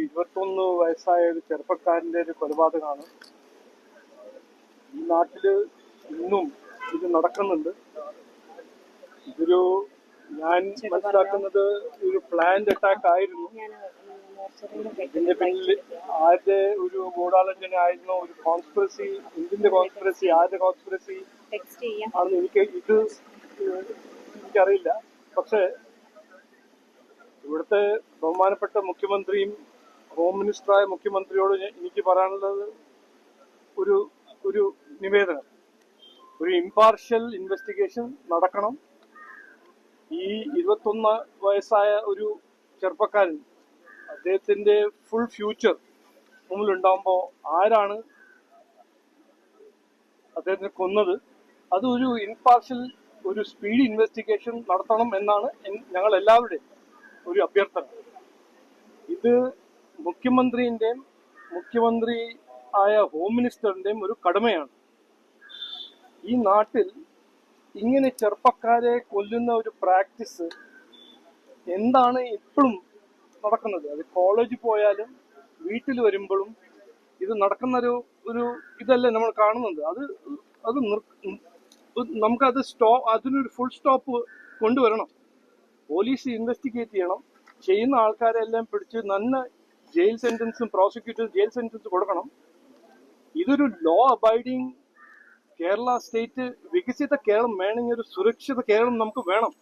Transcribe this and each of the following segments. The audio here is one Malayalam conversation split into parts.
ഇരുപത്തൊന്ന് വയസ്സായ ഒരു ചെറുപ്പക്കാരന്റെ ഒരു കൊലപാതകമാണ്. ഈ നാട്ടിൽ ഇന്നും ഇത് നടക്കുന്നുണ്ട്. ഇതൊരു ഞാൻ മനസ്സിലാക്കുന്നത് ഒരു പ്ലാന്റ് അറ്റാക്ക് ആയിരുന്നു. ഇതിന്റെ പിന്നിൽ ആരുടെ ഒരു ഗൂഢാലോചന ആയിരുന്നു? ഒരു കോൺസ്പിറസി എന്തിന്റെ കോൺസ്പിറസി ആരുടെ കോൺസ്പിറസി ആണെന്ന് എനിക്ക് ഇത് എനിക്കറിയില്ല. പക്ഷേ ഇവിടുത്തെ ബഹുമാനപ്പെട്ട മുഖ്യമന്ത്രിയും ഹോം മിനിസ്റ്ററായ മുഖ്യമന്ത്രിയോട് എനിക്ക് പറയാനുള്ളത് ഒരു ഒരു നിവേദനം. ഒരു ഇമ്പാർഷ്യൽ ഇൻവെസ്റ്റിഗേഷൻ നടക്കണം. ഈ ഇരുപത്തൊന്ന് വയസ്സായ ഒരു ചെറുപ്പക്കാരൻ അദ്ദേഹത്തിന്റെ ഫുൾ ഫ്യൂച്ചർ മുമ്പിലുണ്ടാകുമ്പോൾ ആരാണ് അദ്ദേഹത്തിനെ കൊന്നത്? അതൊരു ഇൻപാർഷ്യൽ ഒരു സ്പീഡ് ഇൻവെസ്റ്റിഗേഷൻ നടത്തണം എന്നാണ് ഞങ്ങൾ എല്ലാവരുടെയും ഒരു അഭ്യർത്ഥന. ഇത് മുഖ്യമന്ത്രിന്റെയും മുഖ്യമന്ത്രി ആയ ഹോം മിനിസ്റ്ററിന്റെയും ഒരു കടമയാണ്. ഈ നാട്ടിൽ ഇങ്ങനെ ചെറുപ്പക്കാരെ കൊല്ലുന്ന ഒരു പ്രാക്ടീസ് എന്താണ് ഇപ്പോഴും നടക്കുന്നത്? അത് കോളേജിൽ പോയാലും വീട്ടിൽ വരുമ്പോഴും ഇത് നടക്കുന്ന ഒരു ഒരു ഇതല്ലേ നമ്മൾ കാണുന്നത്? അത് അത് നമുക്കത് സ്റ്റോ അതിനൊരു ഫുൾ സ്റ്റോപ്പ് കൊണ്ടുവരണം. പോലീസ് ഇൻവെസ്റ്റിഗേറ്റ് ചെയ്യണം. ചെയ്യുന്ന ആൾക്കാരെല്ലാം പിടിച്ച് നല്ല ജയിൽ സെന്റൻസും പ്രോസിക്യൂട്ടേഴ്സ് ജയിൽ സെന്റൻസ് കൊടുക്കണം. ഇതൊരു ലോ അബൈഡിങ് കേരള സ്റ്റേറ്റ് വികസിത കേരളം വേണമെങ്കിൽ ഒരു സുരക്ഷിത കേരളം നമുക്ക് വേണം.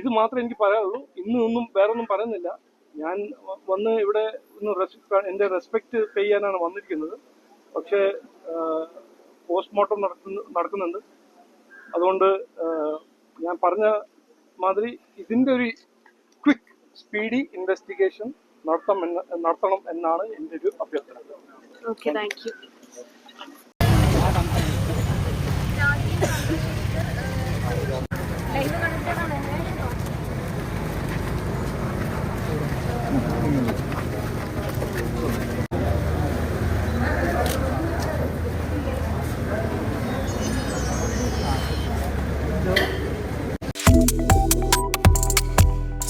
ഇത് മാത്രമേ എനിക്ക് പറയാനുള്ളൂ. ഇന്നും ഒന്നും വേറെ ഒന്നും പറയുന്നില്ല. ഞാൻ വന്ന് ഇവിടെ ഒന്ന് എന്റെ റെസ്പെക്ട് ചെയ്യാനാണ് വന്നിരിക്കുന്നത്. പക്ഷേ പോസ്റ്റ്മോർട്ടം നടക്കുന്നു നടക്കുന്നുണ്ട്. അതുകൊണ്ട് ഞാൻ പറഞ്ഞ മാതിരി ഇതിന്റെ ഒരു ക്വിക്ക് സ്പീഡി ഇൻവെസ്റ്റിഗേഷൻ നടത്തണം നടത്തണം എന്നാണ് എന്റെ ഒരു അഭ്യർത്ഥന. Okay thank you